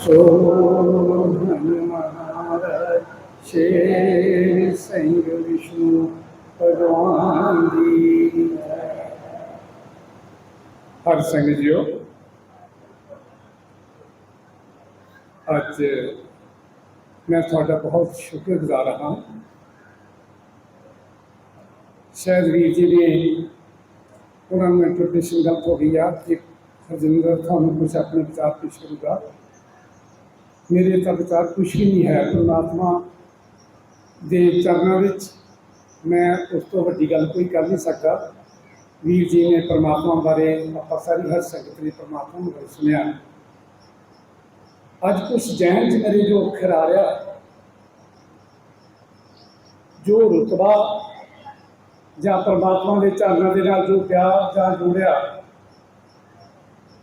ਸੋ ਹਨੂਮਾਨ ਸ਼ੇਰ ਸਿੰਘ ਵਿਸ਼ਨੂੰ ਭਗਵਾਨ ਦੀ ਹਰ ਸੰਗਤ ਜੀਓ ਅੱਜ ਮੈਂ ਤੁਹਾਡਾ ਬਹੁਤ ਸ਼ੁਕਰਗੁਜ਼ਾਰ ਹਾਂ ਸ਼ਾਇਦ ਵੀਰ ਜੀ ਨੇ ਉਹਨਾਂ ਨੂੰ ਇੰਟਰੋਡਕਸ਼ਨ ਗਲਤ ਹੋ ਗਈ ਆ ਕਿ ਹਰਜਿੰਦਰ ਤੁਹਾਨੂੰ ਕੁਝ ਆਪਣੇ ਵਿਚਾਰ ਪੇਸ਼ ਕਰੂਗਾ ਮੇਰੇ ਤਾਂ ਵਿਚਾਰ ਕੁਝ ਵੀ ਨਹੀਂ ਹੈ। ਪਰਮਾਤਮਾ ਦੇ ਚਰਨਾਂ ਵਿੱਚ ਮੈਂ ਉਸ ਤੋਂ ਵੱਡੀ ਗੱਲ ਕੋਈ ਕਰ ਨਹੀਂ ਸਕਦਾ। ਵੀਰ ਜੀ ਨੇ ਪਰਮਾਤਮਾ ਬਾਰੇ ਆਪਾਂ ਸਾਰੀ ਹਰ ਸੰਗਤ ਨੇ ਪਰਮਾਤਮਾ ਨੂੰ ਸੁਣਿਆ। ਅੱਜ ਕੁਝ ਜੈਨ ਚ ਮੇਰੇ ਜੋ ਅੱਖਰ ਆ ਰਿਹਾ, ਜੋ ਰੁਤਬਾ ਜਾਂ ਪਰਮਾਤਮਾ ਦੇ ਚਰਨਾਂ ਦੇ ਨਾਲ ਜੋ ਪਿਆਰ ਜਾਂ ਜੁੜਿਆ,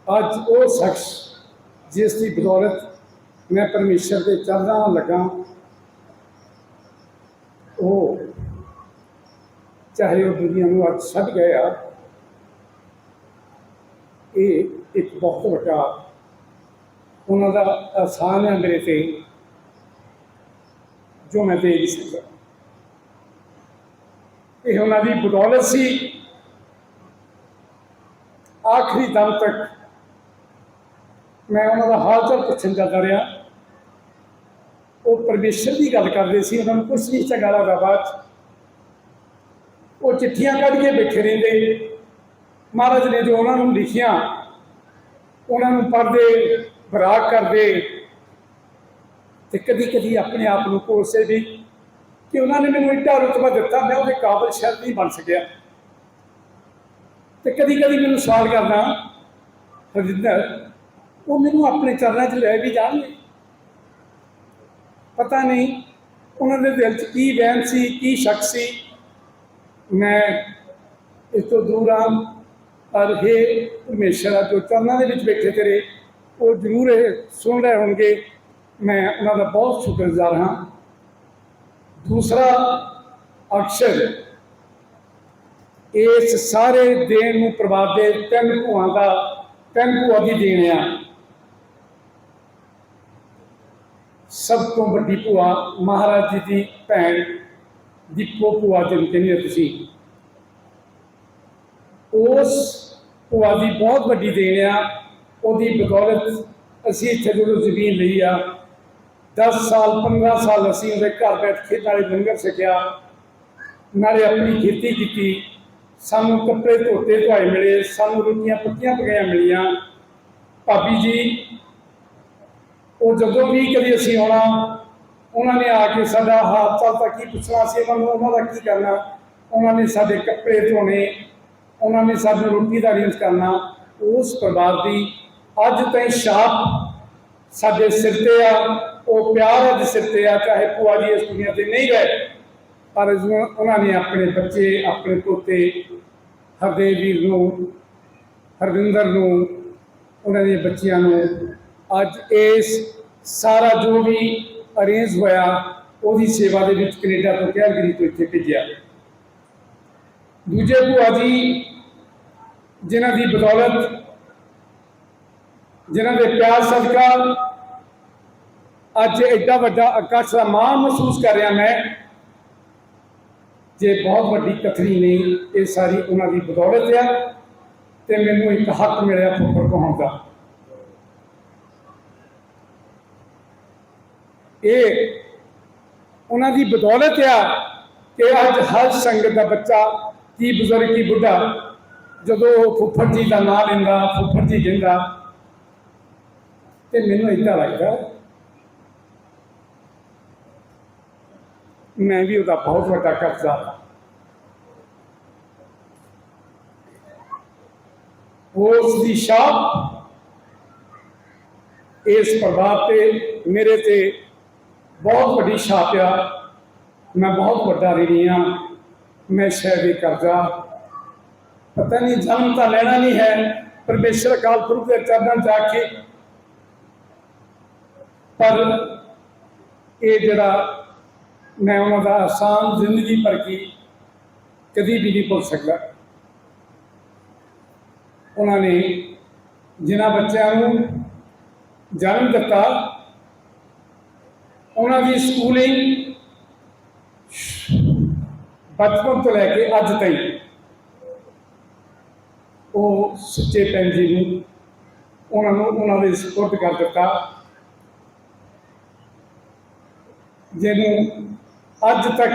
ਅੱਜ ਉਹ ਸ਼ਖਸ ਜਿਸ ਦੀ ਬਦੌਲਤ ਮੈਂ ਪਰਮੇਸ਼ਰ ਦੇ ਚਰਨਾਂ ਲੱਗਾ। ਉਹ ਚਾਹੇ ਉਹ ਦੁਨੀਆ ਨੂੰ ਅੱਜ ਛੱਡ ਗਏ ਆ, ਇਹ ਇੱਕ ਬਹੁਤ ਵੱਡਾ ਉਹਨਾਂ ਦਾ ਆਸਾਨ ਹੈ ਮੇਰੇ ਤੇ, ਜੋ ਮੈਂ ਦੇ ਨਹੀਂ ਸਕਦਾ। ਇਹ ਉਹਨਾਂ ਦੀ ਬਦੌਲਤ ਸੀ। ਆਖਰੀ ਦਮ ਤੱਕ ਮੈਂ ਉਹਨਾਂ ਦਾ ਹਾਲ ਚਾਲ ਪੁੱਛਣ ਜਾਂਦਾ ਰਿਹਾ। ਉਹ ਪਰਮੇਸ਼ਰ ਦੀ ਗੱਲ ਕਰਦੇ ਸੀ, ਉਹਨਾਂ ਨੂੰ ਕੁਛ ਨਹੀਂ ਚੰਗਾ ਲੱਗਦਾ ਬਾਅਦ 'ਚ। ਉਹ ਚਿੱਠੀਆਂ ਕੱਢ ਕੇ ਬੈਠੇ ਰਹਿੰਦੇ। ਮਹਾਰਾਜ ਨੇ ਜੋ ਉਹਨਾਂ ਨੂੰ ਲਿਖੀਆਂ, ਉਹਨਾਂ ਨੂੰ ਪੜ੍ਹਦੇ ਬਰਾਕ ਕਰਦੇ। ਤੇ ਕਦੀ ਕਦੀ ਆਪਣੇ ਆਪ ਨੂੰ ਕੋਸੇ ਵੀ ਕਿ ਉਹਨਾਂ ਨੇ ਮੈਨੂੰ ਇੱਡਾ ਰੁਤਬਾ ਦਿੱਤਾ, ਮੈਂ ਉਹਦੇ ਕਾਬਲ ਸ਼ਾਇਦ ਨਹੀਂ ਬਣ ਸਕਿਆ। ਤੇ ਕਦੀ ਕਦੀ ਮੈਨੂੰ ਸਵਾਲ ਕਰਦਾ, ਹਰਜਿੰਦਰ ਉਹ ਮੈਨੂੰ ਆਪਣੇ ਚਰਨਾਂ 'ਚ ਲੈ ਵੀ ਜਾਣਗੇ। ਪਤਾ ਨਹੀਂ ਉਹਨਾਂ ਦੇ ਦਿਲ 'ਚ ਕੀ ਵਹਿਮ ਸੀ, ਕੀ ਸ਼ੱਕ ਸੀ। ਮੈਂ ਇਸ ਤੋਂ ਦੂਰ ਹਾਂ ਪਰ ਇਹ ਪਰਮੇਸ਼ਰ ਆ ਜੋ ਚਰਨਾਂ ਦੇ ਵਿੱਚ ਬੈਠੇ ਤੇਰੇ, ਉਹ ਜ਼ਰੂਰ ਇਹ ਸੁਣ ਰਹੇ ਹੋਣਗੇ। ਮੈਂ ਉਹਨਾਂ ਦਾ ਬਹੁਤ ਸ਼ੁਕਰਗੁਜ਼ਾਰ ਹਾਂ। ਦੂਸਰਾ ਅਕਸ਼ਰ, ਇਸ ਸਾਰੇ ਦੇਣ ਨੂੰ ਪ੍ਰਭਾਵ ਦੇ ਤਿੰਨ ਭੂਆਂ ਦਾ, ਤਿੰਨ ਭੂਆ ਦੀ ਦੇਣ ਆ। ਸਭ ਤੋਂ ਵੱਡੀ ਭੂਆ ਮਹਾਰਾਜ ਜੀ ਦੀ ਭੈਣ ਦੀਪੋ ਭੂਆ ਜਿਹਨੂੰ ਕਹਿੰਦੇ ਹੋ ਤੁਸੀਂ। ਉਸ ਭੂਆ ਦੀ ਬਹੁਤ ਵੱਡੀ ਦੇਣ ਆ। ਉਹਦੀ ਬਦੌਲਤ ਅਸੀਂ ਇੱਥੇ ਜਦੋਂ ਜ਼ਮੀਨ ਲਈ ਆ 10 ਸਾਲ 15 ਸਾਲ ਅਸੀਂ ਉਹਦੇ ਘਰ ਬੈਠ ਕੇ ਨਾਲੇ ਲੰਗਰ ਛਕਿਆ। ਨਾਲੇ ਆਪਣੀ ਖੇਤੀ ਕੀਤੀ। ਸਾਨੂੰ ਕੱਪੜੇ ਧੋਤੇ, ਧੁਆਏ ਮਿਲੇ। ਸਾਨੂੰ ਰੋਟੀਆਂ ਪੱਕੀਆਂ ਪਕਾਈਆਂ ਮਿਲੀਆਂ। ਭਾਬੀ ਜੀ ਉਹ ਜਦੋਂ ਵੀ ਕਦੀ ਅਸੀਂ ਆਉਣਾ, ਉਹਨਾਂ ਨੇ ਆ ਕੇ ਸਾਡਾ ਹਾਲ ਚਾਲ ਤਾਂ ਕੀ ਪੁੱਛਣਾ ਸੀ ਉਹਨਾਂ ਨੂੰ ਉਹਨਾਂ ਦਾ ਕੀ ਕਰਨਾ? ਉਹਨਾਂ ਨੇ ਸਾਡੇ ਕੱਪੜੇ ਧੋਣੇ, ਉਹਨਾਂ ਨੇ ਸਾਨੂੰ ਰੋਟੀ ਦਾ ਅਰੇਂਜ ਕਰਨਾ। ਉਸ ਪਰਿਵਾਰ ਦੀ ਅੱਜ ਤਾਈਂ ਛਾਪ ਸਾਡੇ ਸਿਰ ਤੇ ਆ, ਉਹ ਪਿਆਰ ਅੱਜ ਸਿਰ ਤੇ ਆ, ਚਾਹੇ ਭੂਆ ਜੀ ਇਸ ਦੁਨੀਆ ਤੇ ਨਹੀਂ ਗਏ, ਪਰ ਉਹਨਾਂ ਨੇ ਆਪਣੇ ਬੱਚੇ, ਆਪਣੇ ਪੋਤੇ, ਹਰਦੇਵ ਵੀਰ ਨੂੰ, ਹਰਵਿੰਦਰ ਨੂੰ, ਉਹਨਾਂ ਦੇ ਬੱਚਿਆਂ ਨੂੰ ਅੱਜ ਇਸ ਸਾਰਾ ਜੋ ਵੀ ਅਰੇਂਜ ਹੋਇਆ, ਉਹਦੀ ਸੇਵਾ ਦੇ ਵਿੱਚ ਕੈਨੇਡਾ ਤੋਂ ਕੈਲਗਰੀ ਤੋਂ ਇੱਥੇ ਭੇਜਿਆ। ਦੂਜੇ ਭੂਆ ਜੀ, ਜਿਨ੍ਹਾਂ ਦੀ ਬਦੌਲਤ, ਜਿਨ੍ਹਾਂ ਦੇ ਪਿਆਰ ਸਦਕਾ ਅੱਜ ਐਡਾ ਵੱਡਾ ਆਕਾਸ਼ ਦਾ ਮਾਣ ਮਹਿਸੂਸ ਕਰ ਰਿਹਾ ਮੈਂ, ਜੇ ਬਹੁਤ ਵੱਡੀ ਕਥਰੀ ਨਹੀਂ ਇਹ ਸਾਰੀ ਉਹਨਾਂ ਦੀ ਬਦੌਲਤ ਆ ਤੇ ਮੈਨੂੰ ਇੱਕ ਹੱਕ ਮਿਲਿਆ ਫੁੱਫੜ ਕਹਾਉਣ ਦਾ। ਇਹ ਉਹਨਾਂ ਦੀ ਬਦੌਲਤ ਆ ਕਿ ਅੱਜ ਹਰ ਸੰਗਤ ਦਾ ਬੱਚਾ, ਕੀ ਬਜ਼ੁਰਗ, ਕੀ ਬੁੱਢਾ ਜਦੋਂ ਉਹ ਫੁੱਫੜ ਜੀ ਦਾ ਨਾਂ ਲੈਂਦਾ, ਫੁੱਫੜ ਜੀ ਕਹਿੰਦਾ ਤੇ ਮੈਨੂੰ ਏਦਾਂ ਲੱਗਦਾ ਮੈਂ ਵੀ ਉਹਦਾ ਬਹੁਤ ਵੱਡਾ ਕਰਜ਼ਾ ਉਸ ਦੀ ਛਾਪ ਇਸ ਪ੍ਰਭਾਵ ਤੇ, ਮੇਰੇ ਤੇ ਬਹੁਤ ਵੱਡੀ ਛਾਪ ਆ। ਮੈਂ ਬਹੁਤ ਵੱਡਾ ਰਿਣੀ ਆ। ਮੈਂ ਸ਼ਾਇਦ ਕਰਜ਼ਾ। ਪਤਾ ਨਹੀਂ, ਜਨਮ ਤਾਂ ਲੈਣਾ ਨਹੀਂ ਹੈ। ਪਰਮੇਸ਼ਰ ਅਕਾਲ ਪੁਰਖ ਦੇ ਚਰਨਾਂ ਜਾ ਕੇ। ਪਰ ਇਹ ਜਿਹੜਾ ਮੈਂ ਉਹਨਾਂ ਦਾ ਆਸਾਨ ਜ਼ਿੰਦਗੀ ਭਰ ਕੀ ਕਦੀ ਵੀ ਨਹੀਂ ਭੁੱਲ ਸਕਦਾ। ਉਹਨਾਂ ਨੇ ਜਿਨ੍ਹਾਂ ਬੱਚਿਆਂ ਨੂੰ ਜਨਮ ਦਿੱਤਾ ਉਹਨਾਂ ਦੀ ਸਕੂਲਿੰਗ ਬਚਪਨ ਤੋਂ ਲੈ ਕੇ ਅੱਜ ਤੱਕ ਉਹ ਸੁੱਚੇ ਪੈਨ ਜੀ ਨੂੰ ਉਹਨਾਂ ਨੂੰ ਉਹਨਾਂ ਦੇ ਸਪੋਰਟ ਕਰ ਦਿੱਤਾ। ਜਿਹਨੂੰ ਅੱਜ ਤੱਕ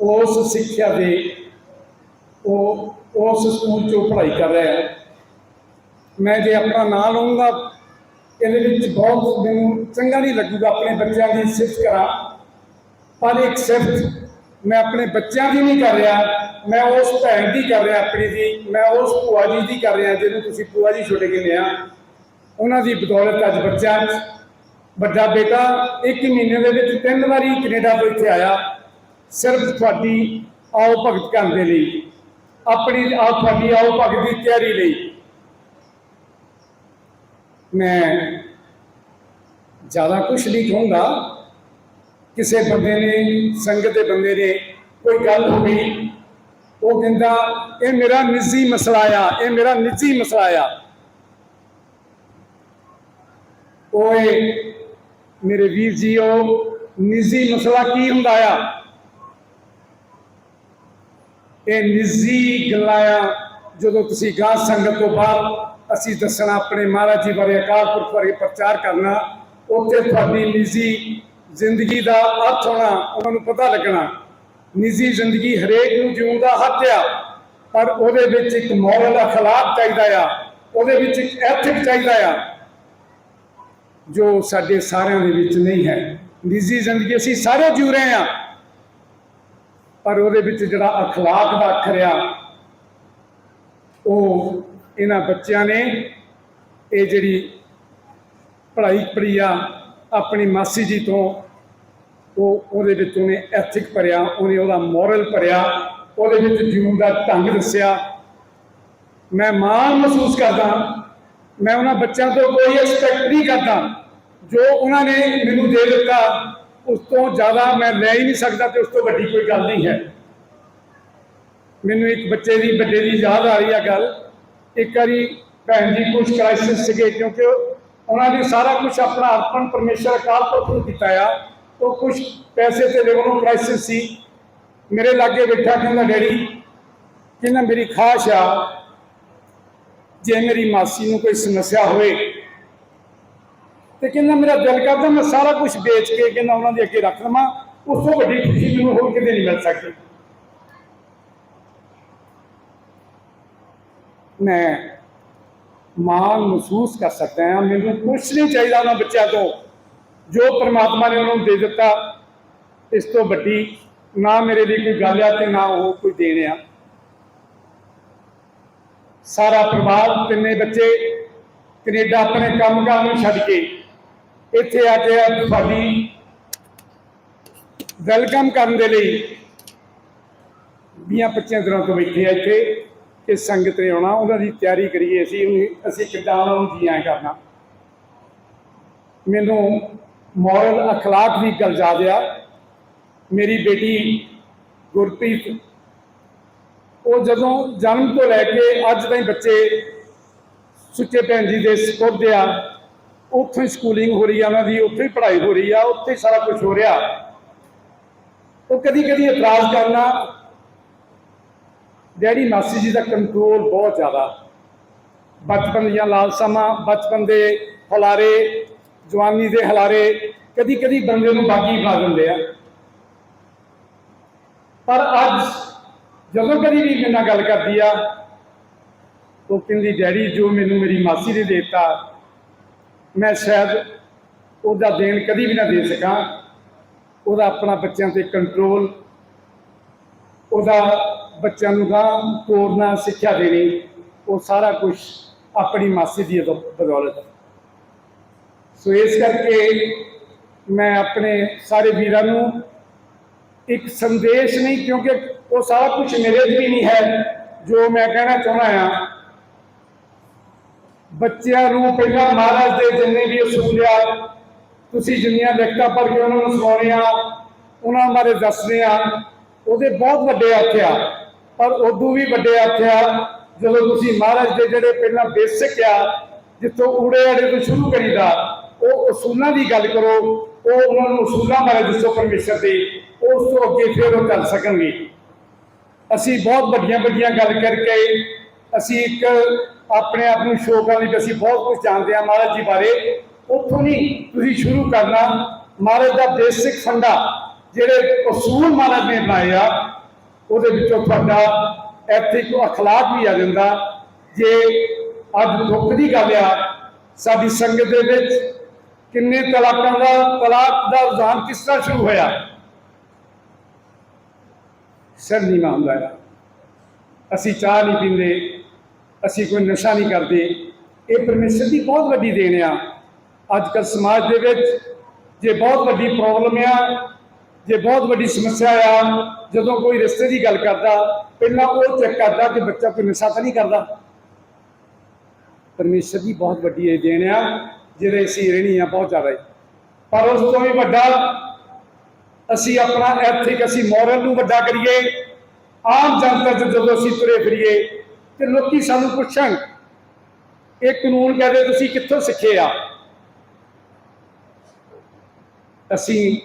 ਉਸ ਸਿੱਖਿਆ ਦੇ ਉਹ ਉਸ ਸਕੂਲ ਚੋਂ ਪੜ੍ਹਾਈ ਕਰ ਰਿਹਾ ਹੈ। ਮੈਂ ਜੇ ਆਪਣਾ ਨਾਂ ਲਵਾਂਗਾ ਇਹਦੇ ਵਿੱਚ ਬਹੁਤ ਮੈਨੂੰ ਚੰਗਾ ਨਹੀਂ ਲੱਗੂਗਾ ਆਪਣੇ ਬੱਚਿਆਂ ਦੀ ਸਿਫਤ ਕਰਾਂ। ਪਰ ਇੱਕ ਸਿਫਤ ਮੈਂ ਆਪਣੇ ਬੱਚਿਆਂ ਦੀ ਨਹੀਂ ਕਰ ਰਿਹਾ। ਮੈਂ ਉਸ ਭੈਣ ਦੀ ਕਰ ਰਿਹਾ, ਆਪਣੀ ਦੀ। ਮੈਂ ਉਸ ਭੂਆ ਜੀ ਦੀ ਕਰ ਰਿਹਾ, ਜਿਹਨੂੰ ਤੁਸੀਂ ਭੂਆ ਜੀ ਛੋਟੇ ਕਹਿੰਦੇ ਆ। ਉਹਨਾਂ ਦੀ ਬਦੌਲਤ ਅੱਜ ਬੱਚਾ ਵੱਡਾ ਬੇਟਾ, ਇੱਕ ਮਹੀਨੇ ਦੇ ਵਿੱਚ ਤਿੰਨ ਵਾਰੀ ਕੈਨੇਡਾ ਤੋਂ ਇੱਥੇ ਆਇਆ। ਸਿਰਫ ਤੁਹਾਡੀ ਆਓ ਭਗਤ ਕਰਨ ਦੇ ਲਈ। ਆਪਣੀ ਆਓ, ਤੁਹਾਡੀ ਆਓ ਭਗਤ ਦੀ ਤਿਆਰੀ ਲਈ। ਮੈਂ ਜ਼ਿਆਦਾ ਕੁਝ ਨਹੀਂ ਕਹੂੰਗਾ। ਕਿਸੇ ਬੰਦੇ ਨੇ, ਸੰਗਤ ਦੇ ਬੰਦੇ ਨੇ ਕੋਈ ਗੱਲ ਹੋ ਗਈ ਉਹ ਕਹਿੰਦਾ, ਇਹ ਮੇਰਾ ਨਿੱਜੀ ਮਸਲਾ ਆ, ਇਹ ਮੇਰਾ ਨਿੱਜੀ ਮਸਲਾ ਆ। ਓਏ, ਮੇਰੇ ਵੀਰ ਜੀਓ, ਨਿੱਜੀ ਮਸਲਾ ਕੀ ਹੁੰਦਾ ਆ? ਇਹ ਨਿੱਜੀ ਗੱਲਾਂ ਆ, ਜਦੋਂ ਤੁਸੀਂ ਗਾਂ ਸੰਗਤ ਤੋਂ ਬਾਹਰ ਅਸੀਂ ਦੱਸਣਾ ਆਪਣੇ ਮਹਾਰਾਜ ਜੀ ਬਾਰੇ, ਅਕਾਲ ਪੁਰਖ ਬਾਰੇ ਪ੍ਰਚਾਰ ਕਰਨਾ, ਉੱਥੇ ਤੁਹਾਡੀ ਨਿੱਜੀ ਜ਼ਿੰਦਗੀ ਦਾ ਅਰਥ ਹੋਣਾ, ਉਹਨਾਂ ਨੂੰ ਪਤਾ ਲੱਗਣਾ। ਨਿੱਜੀ ਜ਼ਿੰਦਗੀ ਹਰੇਕ ਨੂੰ ਜਿਉਣ ਦਾ ਹੱਕ ਆ, ਪਰ ਉਹਦੇ ਵਿੱਚ ਇੱਕ ਮੋਰਲ ਅਖਲਾਕ ਚਾਹੀਦਾ ਆ, ਉਹਦੇ ਵਿੱਚ ਇੱਕ ਐਥਿਕ ਚਾਹੀਦਾ ਆ, ਜੋ ਸਾਡੇ ਸਾਰਿਆਂ ਦੇ ਵਿੱਚ ਨਹੀਂ ਹੈ। ਨਿੱਜੀ ਜ਼ਿੰਦਗੀ ਅਸੀਂ ਸਾਰੇ ਜਿਉ ਰਹੇ ਆ, ਪਰ ਉਹਦੇ ਵਿੱਚ ਜਿਹੜਾ ਅਖਲਾਕ ਦਾ ਅੱਖਰ ਆ, ਉਹ ਇਹਨਾਂ ਬੱਚਿਆਂ ਨੇ ਇਹ ਜਿਹੜੀ ਪੜ੍ਹਾਈ ਪੜ੍ਹੀ ਆ, ਆਪਣੀ ਮਾਸੀ ਜੀ ਤੋਂ, ਉਹ ਉਹਦੇ ਵਿੱਚ ਉਹਨੇ ਐਥਿਕ ਭਰਿਆ, ਉਹਨੇ ਉਹਦਾ ਮੋਰਲ ਭਰਿਆ, ਉਹਦੇ ਵਿੱਚ ਜੀਵਨ ਦਾ ਢੰਗ ਦੱਸਿਆ। ਮੈਂ ਮਾਣ ਮਹਿਸੂਸ ਕਰਦਾ, ਮੈਂ ਉਹਨਾਂ ਬੱਚਿਆਂ ਤੋਂ ਕੋਈ ਐਕਸਪੈਕਟ ਨਹੀਂ ਕਰਦਾ। ਜੋ ਉਹਨਾਂ ਨੇ ਮੈਨੂੰ ਦੇ ਦਿੱਤਾ, ਉਸ ਤੋਂ ਜ਼ਿਆਦਾ ਮੈਂ ਲੈ ਹੀ ਨਹੀਂ ਸਕਦਾ ਤੇ ਉਸ ਤੋਂ ਵੱਡੀ ਕੋਈ ਗੱਲ ਨਹੀਂ ਹੈ। ਮੈਨੂੰ ਇੱਕ ਬੱਚੇ ਦੀ, ਵੱਡੇ ਦੀ ਯਾਦ ਆ ਰਹੀ ਆ ਗੱਲ। ਇੱਕ ਵਾਰੀ ਭੈਣ ਜੀ ਕੁਝ ਕ੍ਰਾਈਸਿਸ ਸੀਗੇ ਕਿਉਂਕਿ ਉਹਨਾਂ ਨੇ ਸਾਰਾ ਕੁਝ ਆਪਣਾ ਅਰਪਣ ਪਰਮੇਸ਼ਰ ਅਕਾਲ ਪੁਰਖ ਨੂੰ ਕੀਤਾ ਆ। ਉਹ ਕੁਝ ਪੈਸੇ ਤੇ ਲੈਵਲੋਂ ਕ੍ਰਾਈਸਿਸ ਸੀ। ਮੇਰੇ ਲਾਗੇ ਬੈਠਾ ਕਹਿੰਦਾ, ਡੈਡੀ, ਕਹਿੰਦਾ ਮੇਰੀ ਖਾਸ਼ ਆ, ਜੇ ਮੇਰੀ ਮਾਸੀ ਨੂੰ ਕੋਈ ਸਮੱਸਿਆ ਹੋਵੇ ਤੇ ਕਹਿੰਦਾ ਮੇਰਾ ਦਿਲ ਕਰਦਾ ਮੈਂ ਸਾਰਾ ਕੁਝ ਵੇਚ ਕੇ ਕਹਿੰਦਾ ਉਹਨਾਂ ਦੇ ਅੱਗੇ ਰੱਖ ਲਵਾਂ। ਉਸ ਤੋਂ ਵੱਡੀ ਖੁਸ਼ੀ ਮੈਨੂੰ ਹੋਰ ਕਿਤੇ ਨਹੀਂ ਮਿਲ ਸਕਦੀ। ਮੈਂ ਮਾਣ ਮਹਿਸੂਸ ਕਰ ਸਕਦਾ ਹਾਂ। ਮੈਨੂੰ ਕੁਝ ਨਹੀਂ ਚਾਹੀਦਾ ਉਹਨਾਂ ਬੱਚਿਆਂ ਤੋਂ। ਜੋ ਪ੍ਰਮਾਤਮਾ ਨੇ ਉਹਨਾਂ ਨੂੰ ਦੇ ਦਿੱਤਾ, ਇਸ ਤੋਂ ਵੱਡੀ ਨਾ ਮੇਰੇ ਲਈ ਕੋਈ ਗੱਲ ਆ ਤੇ ਨਾ ਉਹ ਕੋਈ ਦੇਣ ਆ। ਸਾਰਾ ਪਰਿਵਾਰ, ਤਿੰਨੇ ਬੱਚੇ, ਕੈਨੇਡਾ ਆਪਣੇ ਕੰਮਕਾਰ ਨੂੰ ਛੱਡ ਕੇ ਇੱਥੇ ਆ ਕੇ ਅੱਜ ਸਾਡੀ ਵੈਲਕਮ ਕਰਨ ਦੇ ਲਈ ਵੀਹਾਂ 25 ਦਿਨਾਂ ਤੋਂ ਬੈਠੇ ਆ ਇੱਥੇ। ਕਿ ਸੰਗਤ ਨੇ ਆਉਣਾ ਉਹਨਾਂ ਦੀ ਤਿਆਰੀ ਕਰੀਏ ਅਸੀਂ ਅਸੀਂ ਕਿੱਦਾਂ ਉਹਨਾਂ ਨੂੰ ਜੀ ਕਰਨਾ। ਮੈਨੂੰ ਮੋਰਲ ਅਖਲਾਕ ਦੀ ਗੱਲ ਯਾਦ ਆ। ਮੇਰੀ ਬੇਟੀ ਗੁਰਪ੍ਰੀਤ, ਉਹ ਜਦੋਂ ਜਨਮ ਤੋਂ ਲੈ ਕੇ ਅੱਜ ਤਾਈਂ ਬੱਚੇ ਸੁੱਚੇ ਭੈਣ ਜੀ ਦੇ ਸਪੁਰਦ ਆ, ਉੱਥੇ ਸਕੂਲਿੰਗ ਹੋ ਰਹੀ ਆ ਉਹਨਾਂ ਦੀ, ਉੱਥੇ ਹੀ ਪੜ੍ਹਾਈ ਹੋ ਰਹੀ ਆ, ਉੱਥੇ ਸਾਰਾ ਕੁਝ ਹੋ ਰਿਹਾ। ਉਹ ਕਦੀ ਕਦੀ ਇਤਰਾਜ਼ ਕਰਨਾ ਡੈਡੀ, ਮਾਸੀ ਜੀ ਦਾ ਕੰਟਰੋਲ ਬਹੁਤ ਜ਼ਿਆਦਾ। ਬਚਪਨ ਦੀਆਂ ਲਾਲਸਾਵਾਂ, ਬਚਪਨ ਦੇ ਹਲਾਰੇ, ਜਵਾਨੀ ਦੇ ਹਲਾਰੇ ਕਦੀ ਕਦੀ ਬੰਦੇ ਨੂੰ ਬਾਗੀ ਬਣਾ ਦਿੰਦੇ ਆ। ਪਰ ਅੱਜ ਜਦੋਂ ਕਦੀ ਵੀ ਮੇਰੇ ਨਾਲ ਗੱਲ ਕਰਦੀ ਆ, ਉਹ ਕਹਿੰਦੀ, ਡੈਡੀ, ਜੋ ਮੈਨੂੰ ਮੇਰੀ ਮਾਸੀ ਨੇ ਦੇ ਦਿੱਤਾ, ਮੈਂ ਸ਼ਾਇਦ ਉਹਦਾ ਦੇਣ ਕਦੀ ਵੀ ਨਾ ਦੇ ਸਕਾਂ। ਉਹਦਾ ਆਪਣਾ ਬੱਚਿਆਂ ਤੇ ਕੰਟਰੋਲ ਉਹਦਾ ਬੱਚਿਆਂ ਨੂੰ ਗਾਂ ਤੋਰਨਾ ਸਿੱਖਿਆ ਦੇਣੀ, ਉਹ ਸਾਰਾ ਕੁਝ ਆਪਣੀ ਮਾਸੀ ਦੀ ਬਦ- ਬਦੌਲਤ ਸੋ ਇਸ ਕਰਕੇ ਮੈਂ ਆਪਣੇ ਸਾਰੇ ਵੀਰਾਂ ਨੂੰ ਇੱਕ ਸੰਦੇਸ਼ ਨਹੀਂ, ਕਿਉਂਕਿ ਉਹ ਸਾਰਾ ਕੁਝ ਮੇਰੇ 'ਚ ਵੀ ਨਹੀਂ ਹੈ, ਜੋ ਮੈਂ ਕਹਿਣਾ ਚਾਹੁੰਦਾ ਆ ਬੱਚਿਆਂ ਨੂੰ ਪਹਿਲਾਂ ਮਹਾਰਾਜ ਦੇ ਜਿੰਨੇ ਵੀ ਅਸੂਲ ਆ, ਤੁਸੀਂ ਜਿੰਨੀਆਂ ਲਿਖਤਾਂ ਪੜ੍ਹ ਕੇ ਉਹਨਾਂ ਨੂੰ ਸੁਣਾਉਣੇ ਆ, ਉਹਨਾਂ ਬਾਰੇ ਦੱਸਦੇ ਆ, ਉਹਦੇ ਬਹੁਤ ਵੱਡੇ ਅਰਥ ਆ। ਪਰ ਉਦੋਂ ਵੀ ਵੱਡੇ ਅਰਥ ਆ, ਜਦੋਂ ਤੁਸੀਂ ਮਹਾਰਾਜ ਦੇ ਜਿਹੜੇ ਪਹਿਲਾਂ ਬੇਸਿਕ ਆ, ਜਿੱਥੋਂ ਊੜੇ ਆੜੇ ਤੋਂ ਸ਼ੁਰੂ ਕਰੀਦਾ, ਉਹ ਉਸੂਲਾਂ ਦੀ ਗੱਲ ਕਰੋ, ਉਹ ਉਹਨਾਂ ਨੂੰ ਉਸੂਲਾਂ ਬਾਰੇ ਦੱਸੋ ਪਰਮੇਸ਼ਰ ਦੇ, ਉਸ ਤੋਂ ਅੱਗੇ ਫਿਰ ਉਹ ਚੱਲ ਸਕਣਗੇ। ਅਸੀਂ ਬਹੁਤ ਵੱਡੀਆਂ ਵੱਡੀਆਂ ਗੱਲ ਕਰਕੇ, ਅਸੀਂ ਇੱਕ ਆਪਣੇ ਆਪ ਨੂੰ ਸ਼ੋਅ ਕਰਨ ਅਸੀਂ ਬਹੁਤ ਕੁਝ ਜਾਣਦੇ ਹਾਂ ਮਹਾਰਾਜ ਜੀ ਬਾਰੇ। ਉੱਥੋਂ ਨਹੀਂ, ਤੁਸੀਂ ਸ਼ੁਰੂ ਕਰਨਾ, ਮਹਾਰਾਜ ਦਾ ਬੇਸਿਕ ਫੰਡਾ, ਜਿਹੜੇ ਅਸੂਲ ਮਹਾਰਾਜ ਨੇ ਬਣਾਏ ਆ ਉਹਦੇ ਵਿੱਚੋਂ ਤੁਹਾਡਾ ਐਥਿਕ ਅਖਲਾਕ ਵੀ ਆ ਜਾਂਦਾ। ਜੇ ਅੱਜ ਦੁੱਖ ਦੀ ਗੱਲ ਆ, ਸਾਡੀ ਸੰਗਤ ਦੇ ਵਿੱਚ ਕਿੰਨੇ ਤਲਾਕਾਂ ਦਾ, ਤਲਾਕ ਦਾ ਰੁਝਾਨ ਕਿਸ ਤਰ੍ਹਾਂ ਸ਼ੁਰੂ ਹੋਇਆ? ਸਿਰ ਨਹੀਂ ਮੰਨਦਾ ਅਸੀਂ ਚਾਹ ਨਹੀਂ ਪੀਂਦੇ, ਅਸੀਂ ਕੋਈ ਨਸ਼ਾ ਨਹੀਂ ਕਰਦੇ। ਇਹ ਪਰਮੇਸ਼ਰ ਦੀ ਬਹੁਤ ਵੱਡੀ ਦੇਣ ਆ। ਅੱਜ ਕੱਲ ਸਮਾਜ ਦੇ ਵਿੱਚ ਜੇ ਬਹੁਤ ਵੱਡੀ ਪ੍ਰੋਬਲਮ ਆ ਜੇ ਬਹੁਤ ਵੱਡੀ ਸਮੱਸਿਆ ਆ, ਜਦੋਂ ਕੋਈ ਰਿਸ਼ਤੇ ਦੀ ਗੱਲ ਕਰਦਾ, ਪਹਿਲਾਂ ਉਹ ਚੈੱਕ ਕਰਦਾ ਕਿ ਬੱਚਾ ਕੋਈ ਨਸ਼ਾ ਤਾਂ ਨਹੀਂ ਕਰਦਾ। ਪਰਮੇਸ਼ਰ ਦੀ ਬਹੁਤ ਵੱਡੀ ਇਹ ਦੇਣ ਆ, ਜਿਹੜੇ ਅਸੀਂ ਰਹਿਣੀ ਆ ਬਹੁਤ ਜ਼ਿਆਦਾ ਪਰ ਉਸ ਤੋਂ ਵੀ ਵੱਡਾ, ਅਸੀਂ ਆਪਣਾ ਐਥਿਕ ਅਸੀਂ ਮੋਰਲ ਨੂੰ ਵੱਡਾ ਕਰੀਏ। ਆਮ ਜਨਤਾ ਚ ਜਦੋਂ ਅਸੀਂ ਤੁਰੇ ਫਿਰੀਏ, ਤੇ ਲੋਕੀ ਸਾਨੂੰ ਪੁੱਛਣ, ਇਹ ਕਾਨੂੰਨ ਕਹਦੇ ਤੁਸੀਂ ਕਿੱਥੋਂ ਸਿੱਖੇ ਆ? ਅਸੀਂ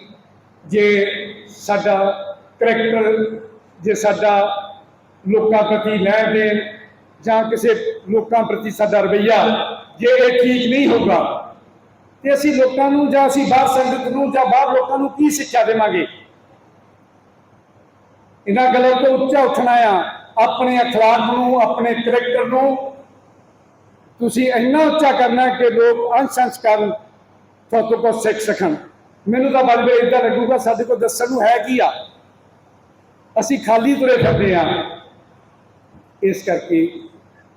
ਜੇ ਸਾਡਾ ਕਰੈਕਟਰ ਜੇ ਸਾਡਾ ਲੋਕਾਂ ਪ੍ਰਤੀ ਲੈਣ ਦੇਣ ਜਾਂ ਕਿਸੇ ਲੋਕਾਂ ਪ੍ਰਤੀ ਸਾਡਾ ਰਵੱਈਆ, ਜੇ ਇਹ ਠੀਕ ਨਹੀਂ ਹੋਊਗਾ, ਤੇ ਅਸੀਂ ਲੋਕਾਂ ਨੂੰ ਜਾਂ ਅਸੀਂ ਬਾਹਰ ਸੰਗਤ ਨੂੰ ਜਾਂ ਬਾਹਰ ਲੋਕਾਂ ਨੂੰ ਕੀ ਸਿੱਖਿਆ ਦੇਵਾਂਗੇ? ਇਹਨਾਂ ਗੱਲਾਂ ਤੋਂ ਉੱਚਾ ਉੱਠਣਾ ਆ, ਆਪਣੇ ਅਖਲਾਕ ਨੂੰ, ਆਪਣੇ ਕਰੈਕਟਰ ਨੂੰ ਤੁਸੀਂ ਇੰਨਾ ਉੱਚਾ ਕਰਨਾ ਕਿ ਲੋਕ ਅੰਸ਼ ਕਰਨ ਤੁਹਾਡੇ ਕੋਲ ਸਿੱਖ ਸਕਣ। ਮੈਨੂੰ ਤਾਂ ਬਲਵੇ ਇਦਾਂ ਲੱਗੂਗਾ, ਸਾਡੇ ਕੋਲ ਦੱਸਣ ਨੂੰ ਹੈ ਕੀ ਆ? ਅਸੀਂ ਖਾਲੀ ਤੁਰੇ ਫਿਰਦੇ ਆ ਇਸ ਕਰਕੇ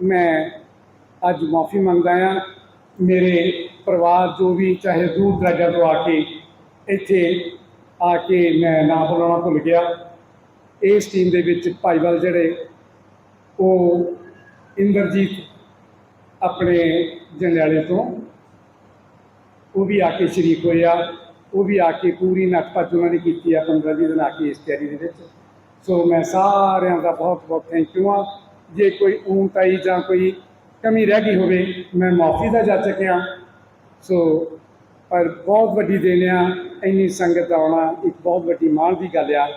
ਮੈਂ ਅੱਜ ਮਾਫੀ ਮੰਗਦਾ ਆ ਮੇਰੇ ਪਰਿਵਾਰ ਜੋ ਵੀ, ਚਾਹੇ ਦੂਰ ਦਰਾਜਾ ਤੋਂ ਆ ਕੇ ਇੱਥੇ ਆ ਕੇ ਮੈਂ ਨਾ ਬੁਲਾਉਣਾ ਭੁੱਲ ਗਿਆ। ਇਸ ਟੀਮ ਦੇ ਵਿੱਚ ਭਾਈਵਾਲ ਜਿਹੜੇ ਉਹ ਇੰਦਰਜੀਤ ਆਪਣੇ ਜੰਡਿਆਲੇ ਤੋਂ, ਉਹ ਵੀ ਆ ਕੇ ਸ਼ਰੀਕ ਹੋਏ ਆ। ਉਹ ਵੀ ਆ ਕੇ ਪੂਰੀ ਨੱਠ ਉਹਨਾਂ ਨੇ ਕੀਤੀ ਆ 15 ਵੀਹ ਦਿਨ ਆ ਕੇ ਇਸ ਤਿਆਰੀ ਦੇ ਵਿੱਚ। ਸੋ ਮੈਂ ਸਾਰਿਆਂ ਦਾ ਬਹੁਤ ਬਹੁਤ ਥੈਂਕ ਯੂ ਆ ਜੇ ਕੋਈ ਊਂਤਾਈ ਜਾਂ ਕੋਈ ਕਮੀ ਰਹਿ ਗਈ ਹੋਵੇ, ਮੈਂ ਮਾਫੀ ਦਾ ਜਾਚਕ ਹਾਂ ਸੋ ਪਰ ਬਹੁਤ ਵੱਡੀ ਦੇਣ ਆ, ਇੰਨੀ ਸੰਗਤ ਆਉਣਾ ਇੱਕ ਬਹੁਤ ਵੱਡੀ ਮਾਣ ਦੀ ਗੱਲ ਆ।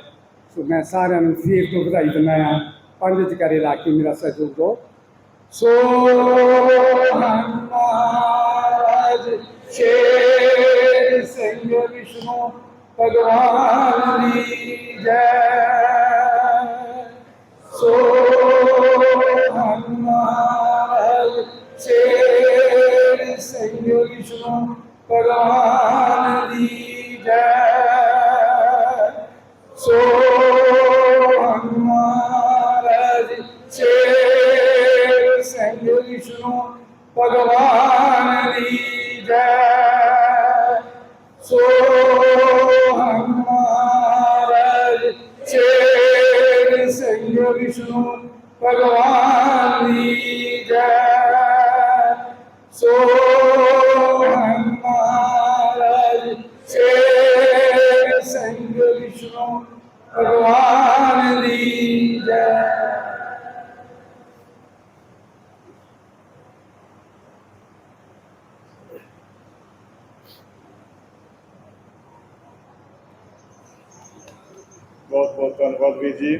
ਸੋ ਮੈਂ ਸਾਰਿਆਂ ਨੂੰ ਫੇਰ ਤੋਂ ਵਧਾਈ ਦਿੰਦਾ ਆ ਪੰਜ ਜਕਾਰੇ ਲਾ ਕੇ ਮੇਰਾ ਸਹਿਯੋਗ ਦਿਓ। ਸੋ ਮਹਾਰਾਜ ਸ਼ੇਰ ਸਿੰਘ ਵਿਸ਼ਨੂੰ ਭਗਵਾਨ ਦੀ ਜੈ। ਸੋ ਮਹਾਰਾਜ ਸ਼ੇਰ ਸਿੰਘ ਵਿਸ਼ਨੂੰ ਭਗਵਾਨ ਸੋ ਮਹਾਰਾਜ ਸ਼ੇਰ ਸਿੰਘ ਵਿਸ਼ਨੂੰ ਭਗਵਾਨ ਦੀ ਜੈ ਬਹੁਤ ਬਹੁਤ ਧੰਨਵਾਦ ਵੀਰ ਜੀ।